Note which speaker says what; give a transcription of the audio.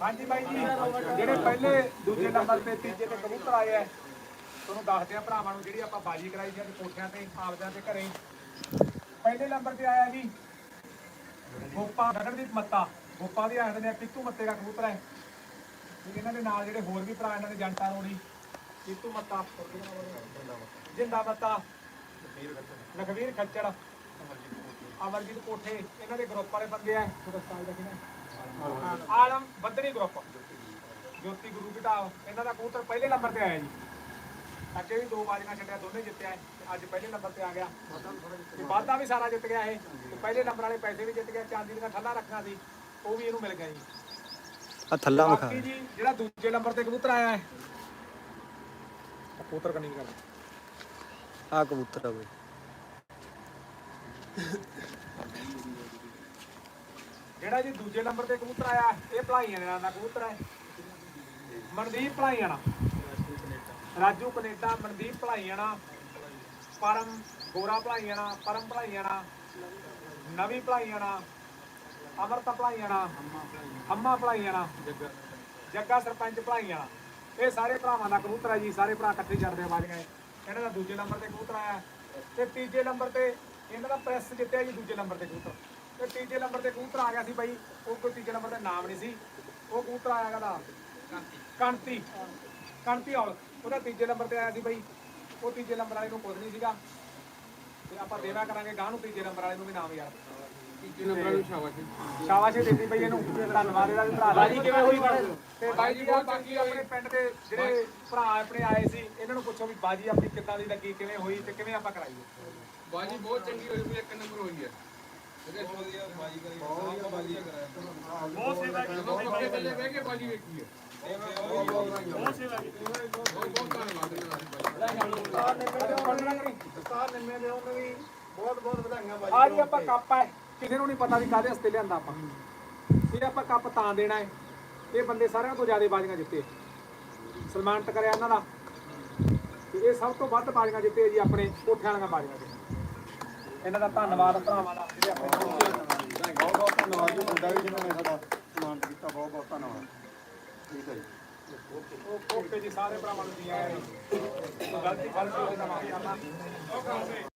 Speaker 1: ਹਾਂਜੀ ਬਾਈ ਜੀ, ਜਿਹੜੇ ਪਹਿਲੇ ਦੂਜੇ ਨੰਬਰ ਤੇ ਤੀਜੇ ਤੇ ਕਬੂਤਰ ਆਏ ਆ, ਤੁਹਾਨੂੰ ਦੱਸਦੇ ਆ ਭਰਾਵਾਂ ਨੂੰ ਜਿਹੜੀ ਆਪਾਂ ਬਾਜੀ ਕਰਾਈ ਸੀ ਕੋਠਿਆਂ ਤੇ, ਆਪਦਿਆਂ ਤੇ ਘਰੇ। ਪਹਿਲੇ ਨੰਬਰ ਤੇ ਆਇਆ ਜੀ, ਗੋਪਾ ਗਗਨਦੀਪ ਮੱਤਾ। ਗੋਪਾ ਦੀ ਆਖਦੇ ਨੇ ਪਿੱਤੂ ਮੱਤੇ ਦਾ ਕਬੂਤਰ ਹੈ। ਇਹਨਾਂ ਦੇ ਨਾਲ ਜਿਹੜੇ ਹੋਰ ਵੀ ਭਰਾ ਇਹਨਾਂ ਦੇ ਜੰਟਾ ਰੋੜੀ ਪਿੱਤੂ ਮੱਤਾ, ਜਿੰਦਾ ਮੱਤਾ ਲਖਵੀਰ ਖੱਚੜ, ਅਮਰਜੀਤ ਕੋਠੇ। ਇਹਨਾਂ ਦੇ ਗਰੁੱਪ ਵਾਲੇ ਬੰਦੇ ਆ ਆਲਮ ਬੱਦਰੀ ਗਰੁੱਪ ਜੋਤੀ ਗੁਰੂ ਘਟਾਵ ਇਹਨਾਂ ਦਾ ਕਬੂਤਰ ਪਹਿਲੇ ਨੰਬਰ ਤੇ ਆਇਆ ਜੀ। ਅੱਗੇ ਵੀ ਦੋ ਬਾਜ਼ੀਆਂ ਛੱਡਿਆ ਦੋਨੇ ਜਿੱਤਿਆ। ਤੇ ਅੱਜ ਪਹਿਲੇ ਨੰਬਰ ਤੇ ਆ ਗਿਆ। ਤੇ ਵਾਧਾ ਵੀ ਸਾਰਾ ਜਿੱਤ ਗਿਆ ਇਹ। ਤੇ ਪਹਿਲੇ ਨੰਬਰ ਵਾਲੇ ਪੈਸੇ ਵੀ ਜਿੱਤ ਗਿਆ ਚਾਂਦੀ ਦੀਆਂ ਠੱਲਾਂ ਰੱਖਣਾ ਸੀ। ਉਹ ਵੀ ਇਹਨੂੰ ਮਿਲ ਗਿਆ ਜੀ।
Speaker 2: ਆ ਥੱਲਾ ਵਿਖਾ।
Speaker 1: ਬਾਕੀ ਜੀ ਜਿਹੜਾ ਦੂਜੇ ਨੰਬਰ ਤੇ ਕਬੂਤਰ ਆਇਆ ਹੈ ਕਬੂਤਰ ਕਨੀ ਕਰ
Speaker 2: ਆ ਕਬੂਤਰ ਆ ਬਈ।
Speaker 1: ਜਿਹੜਾ ਜੀ ਦੂਜੇ ਨੰਬਰ ਤੇ ਕਬੂਤਰ ਆਇਆ, ਇਹ ਭਲਾਈਆਂ ਦੇ ਨਾਂ ਦਾ ਕਬੂਤਰ ਹੈ। ਮਨਦੀਪ ਭਲਾਈਆਣਾ ਰਾਜੂ ਕੈਨੇਡਾ, ਮਨਦੀਪ ਭਲਾਈਆਣਾ ਪਰਮ ਗੋਰਾ ਭਲਾਈਆਣਾ ਪਰਮ ਭਲਾਈਆਣਾ ਨਵੀਂ ਭਲਾਈਆਣਾ ਅਮਰਤ ਭਲਾਈਆਣਾ ਹੰਮਾ ਭਲਾਈਆਣਾ ਜੱਗਾ ਸਰਪੰਚ ਭਲਾਈਆਣਾ ਇਹ ਸਾਰੇ ਭਰਾਵਾਂ ਦਾ ਕਬੂਤਰ ਹੈ ਜੀ, ਸਾਰੇ ਭਰਾ ਇਕੱਠੇ ਚੜਦੇ ਆ ਵਾਲੀਆਂ ਇਹਨਾਂ ਦਾ ਦੂਜੇ ਨੰਬਰ ਤੇ ਕਬੂਤਰ ਆਇਆ। ਤੇ ਤੀਜੇ ਨੰਬਰ ਤੇ ਇਹਨਾਂ ਦਾ ਪ੍ਰੈਸ ਜਿੱਤਿਆ ਜੀ ਦੂਜੇ ਨੰਬਰ ਤੇ ਕਬੂਤਰ। ਤੇ ਤੀਜੇ ਨੰਬਰ ਤੇ ਕਬੂਤਰ ਆ ਗਿਆ ਸੀ ਬਾਈ। ਉਹ ਕੋਈ ਤੀਜੇ ਨੰਬਰ ਤੇ ਨਾਮ ਨਹੀਂ ਸੀ। ਉਹ ਕਬੂਤਰ ਆਇਆ ਕਹਦਾ ਕਣਤੀ ਕਣਤੀ ਔਲ। ਉਹਦਾ ਤੀਜੇ ਨੰਬਰ ਤੇ ਆਇਆ ਸੀ ਬਾਈ। ਉਹ ਤੀਜੇ ਨੰਬਰ ਵਾਲੇ ਨੂੰ ਕੁਝ ਨਹੀਂ ਸੀਗਾ। ਤੇ ਆਪਾਂ ਦੇਵਾ ਕਰਾਂਗੇ ਗਾਂ ਨੂੰ ਤੀਜੇ ਨੰਬਰ ਵਾਲੇ ਨੂੰ ਵੀ ਨਾਮ ਯਾਰ। ਤੀਜੇ ਨੰਬਰ ਨੂੰ ਸ਼ਾਬਾਸ਼। ਸ਼ਾਬਾਸ਼ ਦਿੱਤੀ ਬਈ ਇਹਨੂੰ। ਧੰਨਵਾਦ ਇਹਦਾ ਵੀ ਭਰਾ। ਬਾਜੀ ਕਿਵੇਂ ਹੋਈ? ਤੇ ਬਾਈ ਜੀ ਆ ਬਾਕੀ ਆਪਣੇ ਪਿੰਡ ਦੇ ਜਿਹੜੇ ਭਰਾ ਆਪਣੇ ਆਏ ਸੀ ਇਹਨਾਂ ਨੂੰ ਪੁੱਛੋ ਵੀ ਬਾਜੀ ਆਪਣੀ ਕਿੱਦਾਂ ਦੀ ਲੱਗੀ ਕਿਵੇਂ ਹੋਈ ਤੇ ਕਿਵੇਂ ਆਪਾਂ ਕਰਾਈਏ
Speaker 3: ਬਾਜੀ ਬਹੁਤ ਚੰਗੀ ਹੋਈ ਵੀ ਇੱਕ ਨੰਬਰ ਹੋਈ ਹੈ।
Speaker 1: ਬਹੁਤ ਸੇਵਾ
Speaker 3: ਜਦੋਂ ਪੱਕੇ ਥੱਲੇ ਬਹਿ ਕੇ ਬਾਜੀ ਵੇਖੀ ਹੈ।
Speaker 1: ਬਹੁਤ ਸੇਵਾ ਕੀਤੀ
Speaker 3: ਬਹੁਤ ਬਹੁਤ ਧੰਨਵਾਦ ਇਹਨਾਂ ਦਾ ਬਾਈ
Speaker 1: ਸਤਾਰ ਨਿੰਮੇ ਦੇ ਉਹਨੂੰ ਵੀ ਬਹੁਤ ਬਹੁਤ ਵਧਾਈਆਂ ਬਾਈ ਆ ਜੀ ਆਪਾਂ ਕੱਪ ਹੈ। ਕਿਸੇ ਨੂੰ ਨਹੀਂ ਪਤਾ ਵੀ ਕਾਹਦੇ ਵਾਸਤੇ ਲਿਆਂਦਾ ਆਪਾਂ। ਇਹ ਆਪਾਂ ਕੱਪ ਤਾਂ ਦੇਣਾ ਹੈ। ਇਹ ਬੰਦੇ ਸਾਰਿਆਂ ਤੋਂ ਜ਼ਿਆਦਾ ਬਾਜ਼ੀਆਂ ਜਿੱਤੇ। ਸਨਮਾਨਿਤ ਕਰਿਆ ਇਹਨਾਂ ਦਾ। ਤੇ ਇਹ ਸਭ ਤੋਂ ਵੱਧ ਬਾਜ਼ੀਆਂ ਜਿੱਤੇ ਜੀ ਆਪਣੇ ਕੋਠਿਆਂ ਵਾਲੀਆਂ ਬਾਜ਼ੀਆਂ ਦੇ। ਇਹਨਾਂ ਦਾ ਧੰਨਵਾਦ ਭਰਾਵਾਂ ਦਾ। ਜਿਹੜੇ ਆਪਣੇ
Speaker 4: ਬਹੁਤ ਬਹੁਤ ਧੰਨਵਾਦ ਜੀ ਤੁਹਾਡਾ ਵੀ ਜਿਨ੍ਹਾਂ ਨੇ ਸਾਡਾ ਸਨਮਾਨ ਕੀਤਾ ਬਹੁਤ ਬਹੁਤ ਧੰਨਵਾਦ ਠੀਕ ਹੈ ਜੀ
Speaker 1: ਓਕੇ ਜੀ, ਸਾਰੇ ਭਰਾਵਾਂ ਨੂੰ ਜੀ ਆਇਆਂ ਨੂੰ। ਗਲਤੀ ਗਲਤੀ ਹੋਈ ਤਾਂ ਮਾਫੀ ਕਰਨਾ